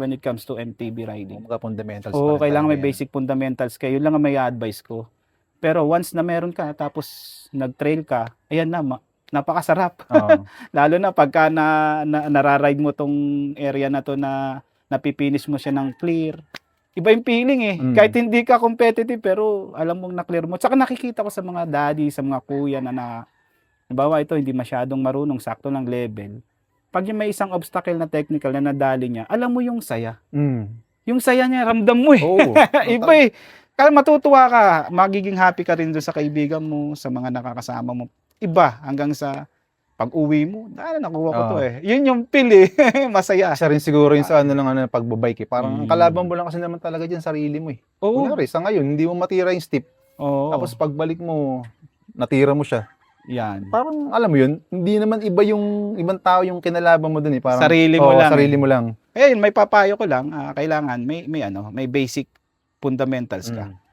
when it comes to MTB riding. Mga fundamentals. Oo, pa kailangan may yan. basic fundamentals kayo. Yun lang ang may advice ko. Pero once na meron ka, tapos nag-trail ka, ayan na, ma- napakasarap. Oo. Lalo na pagka na, na nararide mo tong area na to na napipinish mo siya ng clear. Iba yung feeling eh. Mm. Kahit hindi ka competitive, pero alam mong na-clear mo. Tsaka nakikita ko sa mga daddy, sa mga kuya na na, halimbawa ito, hindi masyadong marunong, sakto ng level. Pag yung may isang obstacle na technical na nadali niya, alam mo yung saya. Mm. Yung saya niya, ramdam mo eh. Oo. Iba eh. Kaya matutuwa ka, magiging happy ka rin doon sa kaibigan mo, sa mga nakakasama mo. Iba hanggang sa pag-uwi mo, ah, nakuha ko to Oo. eh. Yun yung feel eh. Masaya. Isa rin siguro yung sa ano lang ano pagbabike eh. Parang ang Mm. kalaban mo lang kasi naman talaga diyan sarili mo eh. Oo. Kunyari, sa ngayon hindi mo matira yung steep. Oo. Tapos pagbalik mo, natira mo siya. Yan. Parang alam mo yun, hindi naman iba yung ibang tao yung kinalaban mo dun eh. Parang, Sarili mo Oo, lang. sarili mo lang. Kaya yun, may papayo ko lang, ah, kailangan may may ano, may basic fundamentals ka. Mm.